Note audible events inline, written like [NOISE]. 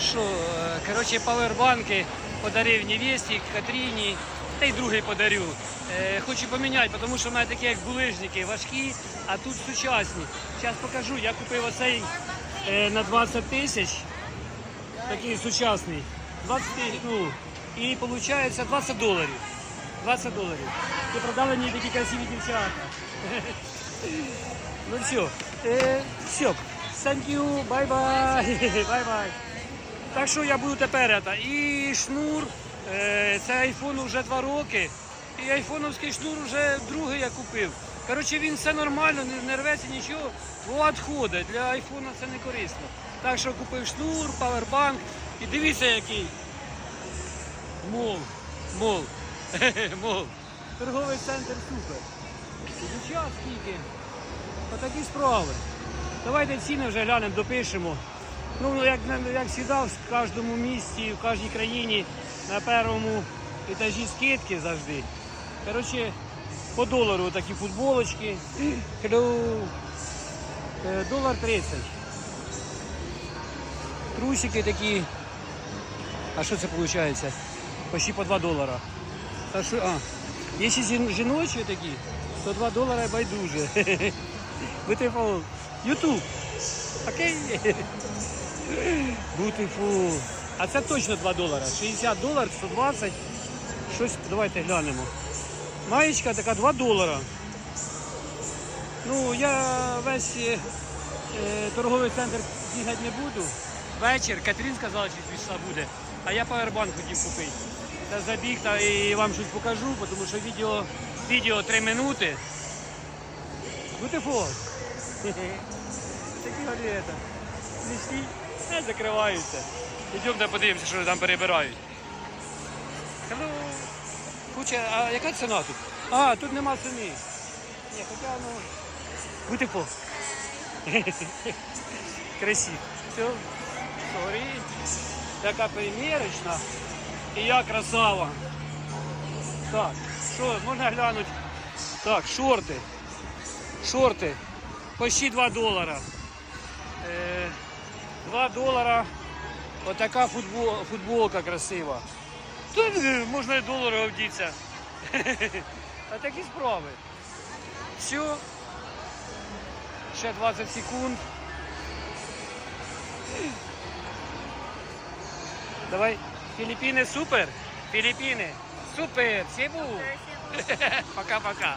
Що, е, коротше, павербанки подарив невесті, Катріні, та й другий подарю. Е, Хочу поміняти, тому що в мене такі як булижники важкі, а тут сучасні. Зараз покажу, я купив оцей е, на 20 тисяч, такий сучасний. 20 тисяч, ну, і виходить 20 доларів. 20 доларів. І продали мені такі красиві дівчата. [LAUGHS] Ну все, все. Thank you, bye-bye. [LAUGHS] Bye-bye. Так що я буду тепер. І шнур, е, це айфону вже два роки. І айфоновський шнур вже другий я купив. Коротше, він все нормально, не, рветься нічого. Бо відходить. Для айфона це не корисно. Так що купив шнур, павербанк. І дивіться який. Мол. Мол. [LAUGHS] Мол. Торговий центр супер. Час скільки. Отакі справи. Давайте ціни вже глянемо, допишемо. Ну, як, як завжди, в кожному місті, в кожній країні на першому етажі скидки завжди. Коротше, по долару такі футболочки. Е, Долар 30. Трусики такі. А що це виходить? Почти по 2 долара. Та що, а, якщо жін- жіночі такі, то 2 долара байдуже. [LAUGHS] Beautiful. YouTube. Окей? Beautiful. А це точно 2 долара. 60 доларів, 120. Щось, давайте глянемо. Маєчка така 2 долара. Ну, я весь е, е, торговий центр бігати не буду. Вечір, Катрін сказала, що пішла буде, а я павербанк хотів купити. Та забіг та і вам щось покажу, тому що відео, відео 3 минути. Beautiful. Такі вони это. Не закриваються. Йдемо подивимося, що там перебирають. Hello. Куча, а яка ціна тут? А, тут нема ціни. Ні, хоча ну. Beautiful. Красиво. Все. Sorry. Така примірочна. І я красава. Так, що, можна глянути? Так, шорти. Шорти. Почти 2 долара. Е, 2 долара. Отака футбол, футболка красива. Тут можна і долари одітися. [LAUGHS] А такі справи. Все. Ще 20 секунд. Давай. Філіппіни супер. Філіппіни. Супер. Сібу. [LAUGHS] Пока-пока.